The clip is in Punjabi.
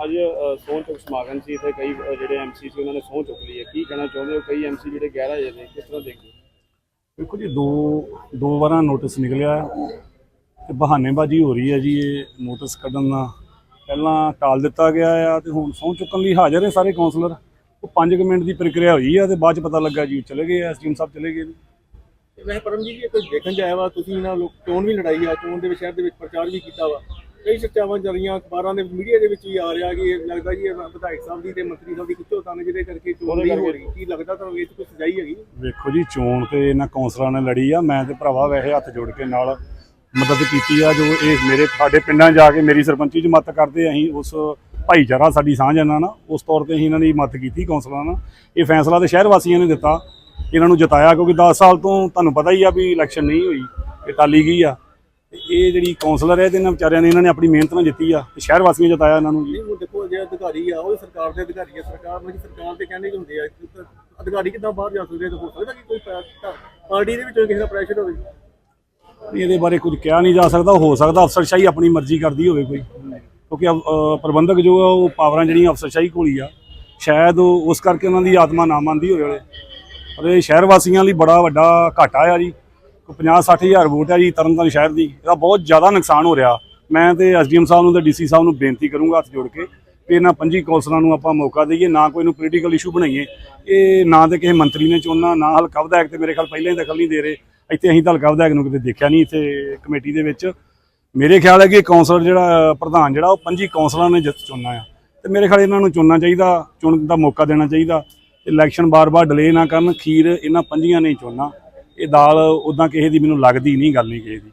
ਅੱਜ ਸਹੁੰ ਚੁੱਕ ਸਮਾਗਮ ਸੀ ਤੇ ਕਈ ਜਿਹੜੇ ਐਮਸੀ ਸੀ ਉਹਨਾਂ ਨੇ ਸਹੁੰ ਚੁੱਕ ਲਈ ਹੈ। ਕੀ ਕਹਿਣਾ ਚਾਹੁੰਦੇ ਹੋ? ਕਈ ਐਮਸੀ ਜਿਹੜੇ ਗੈਰ ਹਾਜ਼ਰ ਨੇ ਕਿਸ ਤਰ੍ਹਾਂ ਦੇਖਦੇ? ਦੇਖੋ ਜੀ ਦੋ ਦੋ ਵਾਰਾਂ ਨੋਟਿਸ ਨਿਕਲਿਆ ਹੈ ਤੇ ਬਹਾਨੇਬਾਜ਼ੀ ਹੋ ਰਹੀ ਹੈ ਜੀ ਇਹ ਨੋਟਿਸ ਕੱਢਣ ਦਾ। ਪਹਿਲਾਂ ਟਾਲ ਦਿੱਤਾ ਗਿਆ ਆ ਤੇ ਹੁਣ ਸਹੁੰ ਚੁੱਕਣ ਲਈ ਹਾਜ਼ਰ ਹੈ ਸਾਰੇ ਕਾਉਂਸਲਰ ਉਹ 5 ਮਿੰਟ ਦੀ ਪ੍ਰਕਿਰਿਆ ਹੋਈ ਆ ਤੇ ਬਾਅਦ ਚ ਪਤਾ ਲੱਗਾ ਜੀ ਚਲੇ ਗਏ ਐਸਡੀਐਮ ਸਾਹਿਬ ਚਲੇ ਗਏ ਵੈਸੇ ਪਰਮਜੀਤ ਜੀ ਕੋਈ ਦੇਖਣ ਚ ਆਇਆ ਵਾ? ਤੁਸੀਂ ਇਹਨਾਂ ਲੋਕ ਚੋਣ ਵੀ ਲੜਾਈ ਆ ਚੋਣ ਦੇ ਵਿੱਚ ਸ਼ਹਿਰ ਦੇ ਵਿੱਚ ਪ੍ਰਚਾਰ ਵੀ ਕੀਤਾ ਵਾ। ਕਈ ਚਰਚਾਵਾਂ ਚੱਲ ਰਹੀਆਂ ਅਖਬਾਰਾਂ ਦੇ ਮੀਡੀਆ ਦੇ ਵਿੱਚ ਵੀ ਆ ਰਿਹਾ ਕਿ ਇਹ ਲੱਗਦਾ ਜੀ ਇਹ ਵਿਧਾਇਕ ਸਾਹਿਬ ਦੀ ਤੇ ਮੰਤਰੀ ਸਾਹਿਬ ਦੀ ਕਿੱਥੋਂ ਤਨ ਜਿਹਦੇ ਕਰਕੇ ਚੋਣ ਨਹੀਂ ਹੋ। ਰਹੀ। ਕੀ ਲੱਗਦਾ ਤੁਹਾਨੂੰ ਇਹ 'ਚ ਕੋਈ ਸਜਾਈ ਹੈਗੀ? ਵੇਖੋ ਜੀ ਚੋਣ ਤੇ ਇਹਨਾਂ ਕਾਉਂਸਲਰਾਂ ਨੇ ਲੜੀ ਆ ਮੈਂ ਤੇ ਭਰਾਵਾ ਵੈਸੇ ਹੱਥ ਜੋੜ ਕੇ ਨਾਲ ਮਦਦ ਕੀਤੀ ਆ ਜੋ ਇਹ ਮੇਰੇ ਸਾਡੇ ਪਿੰਡਾਂ 'ਚ ਜਾ ਕੇ ਮੇਰੀ ਸਰਪੰਚੀ 'ਚ ਮਦਦ ਕਰਦੇ ਅਸੀਂ ਉਸ ਭਾਈਚਾਰਾ ਸਾਡੀ ਸਾਂਝ ਇਹਨਾਂ ਨਾਲ ਉਸ ਤੌਰ ਤੇ ਅਸੀਂ ਇਹਨਾਂ ਦੀ ਮਦਦ ਕੀਤੀ ਕਾਉਂਸਲਰਾਂ ਨਾਲ। ਇਹ ਫੈਸਲਾ ਤੇ ਸ਼ਹਿਰ ਵਾਸੀਆਂ ਨੇ ਦਿੱਤਾ ਇਹਨਾਂ ਨੂੰ ਜਿਤਾਇਆ ਕਿਉਂਕਿ 10 ਸਾਲ ਤੋਂ ਤੁਹਾਨੂੰ ਪਤਾ ਹੀ ਆ ਵੀ ਇਲੈਕਸ਼ਨ ਨਹੀਂ ਹੋਈ ਇਹ ਟਾਲੀ ਗਈ ਆ। ਤੇ ਇਹ ਜਿਹੜੀ ਕਾਉਂਸਲਰ ਹੈ ਤੇ ਇਹਨਾਂ ਵਿਚਾਰਿਆਂ ਨੇ ਇਹਨਾਂ ਨੇ ਆਪਣੀ ਮਿਹਨਤ ਨਾਲ ਜਿੱਤੀ ਆ ਤੇ ਸ਼ਹਿਰ ਵਾਸੀਆਂ ਜਿਤਾਇਆ ਇਹਨਾਂ ਨੂੰ ਜੀ। ਨਹੀਂ ਹੁਣ ਦੇਖੋ ਜਿਹੜੇ ਅਧਿਕਾਰੀ ਆ ਉਹ ਸਰਕਾਰ ਦੇ ਅਧਿਕਾਰੀ ਆ। ਸਰਕਾਰ ਨਾਲ ਸਰਕਾਰ ਦੇ ਕਹਿੰਦੇ ਹੁੰਦੇ ਆ ਅਧਿਕਾਰੀ ਕਿੱਦਾਂ ਬਾਹਰ ਜਾ ਸਕਦੇ ਆ? ਤਾਂ ਹੋ ਸਕਦਾ ਕਿ ਕੋਈ ਪਾ- ਪਾਰਟੀ ਦੇ ਵਿੱਚੋਂ ਕਿਸੇ ਦਾ ਪ੍ਰੈਸ਼ਰ ਹੋਵੇ। ਨਹੀਂ, ਇਹਦੇ ਬਾਰੇ ਕੁਝ ਕਿਹਾ ਨਹੀਂ ਜਾ ਸਕਦਾ ਹੋ ਸਕਦਾ ਅਫਸਰਸ਼ਾਹੀ ਆਪਣੀ ਮਰਜ਼ੀ ਕਰਦੀ ਹੋਵੇ ਕੋਈ। ਕਿਉਂਕਿ ਅ, ਪ੍ਰਬੰਧਕ ਜੋ ਆ ਉਹ ਪਾਵਰਾਂ ਜਿਹੜੀਆਂ ਅਫਸਰਸ਼ਾਹੀ ਕੋਲ ਹੀ ਆ। ਸ਼ਾਇਦ ਉਹ ਉਸ ਕਰਕੇ ਉਹਨਾਂ ਦੀ ਆਤਮਾ ਨਾ ਮੰਨਦੀ ਹੋਵੇ। ਪਰ ਇਹ ਸ਼ਹਿਰ ਵਾਸੀਆਂ ਲਈ ਬੜਾ ਵੱਡਾ ਘਾਟਾ ਆ ਜੀ। 50 60 ਹਜ਼ਾਰ ਵੋਟ ਹੈ ਜੀ ਤਰਨਤਾਰਨ ਸ਼ਹਿਰ ਦੀ, ਇਹਦਾ ਬਹੁਤ ਜ਼ਿਆਦਾ ਨੁਕਸਾਨ ਹੋ ਰਿਹਾ। ਮੈਂ ਤੇ ਐਸਡੀਐਮ ਸਾਹਿਬ ਨੂੰ ਤੇ ਡੀਸੀ ਸਾਹਿਬ ਨੂੰ ਬੇਨਤੀ ਕਰੂੰਗਾ ਹੱਥ ਜੋੜ ਕੇ ਵੀ ਇਹਨਾਂ ਪੰਜੀ ਕੌਂਸਲਰਾਂ ਨੂੰ ਆਪਾਂ ਮੌਕਾ ਦਈਏ, ਨਾ ਕੋਈ ਨੂੰ ਪੋਲੀਟੀਕਲ ਇਸ਼ੂ ਬਣਾਈਏ। ਇਹ ਨਾ ਤੇ ਕਿਸੇ ਮੰਤਰੀ ਨੇ ਚੁਣਨਾ, ਨਾ ਹਲਕਾ ਵਿਧਾਇਕ ਤੇ ਮੇਰੇ ਖਿਆਲ ਪਹਿਲਾਂ ਹੀ ਦਖਲ ਨਹੀਂ ਦੇ ਰਹੇ। ਇੱਥੇ ਅਸੀਂ ਤਾਂ ਹਲਕਾ ਵਿਧਾਇਕ ਨੂੰ ਕਿਤੇ ਦੇਖਿਆ ਨਹੀਂ ਇੱਥੇ ਕਮੇਟੀ ਦੇ ਵਿੱਚ। ਮੇਰੇ ਖਿਆਲ ਹੈ ਕਿ ਕੌਂਸਲਰ ਜਿਹੜਾ, ਪ੍ਰਧਾਨ ਜਿਹੜਾ, ਉਹ ਪੰਜੀ ਕੌਂਸਲਰਾਂ ਨੇ ਜਿੱਤ ਚੁਣਨਾ ਆ। ਤੇ ਮੇਰੇ ਖਿਆਲ ਇਹਨਾਂ ਨੂੰ ਚੁਣਨਾ ਚਾਹੀਦਾ, ਚੁਣਨ ਦਾ ਮੌਕਾ ਦੇਣਾ ਚਾਹੀਦਾ। ਇਲੈਕਸ਼ਨ ਬਾਰ-ਬਾਰ ਡਿਲੇ ਨਾ ਕਰਨ, ਖੀਰ ਇਹਨਾਂ ਪੰਜੀਆਂ ਨੇ ਚੁਣਨਾ। ਇਹ ਦਾਲ ਉਦਾਂ ਕਿਸੇ ਦੀ ਮੈਨੂੰ ਲੱਗਦੀ ਨਹੀਂ ਗੱਲ ਨਹੀਂ ਕਿਸੇ ਦੀ।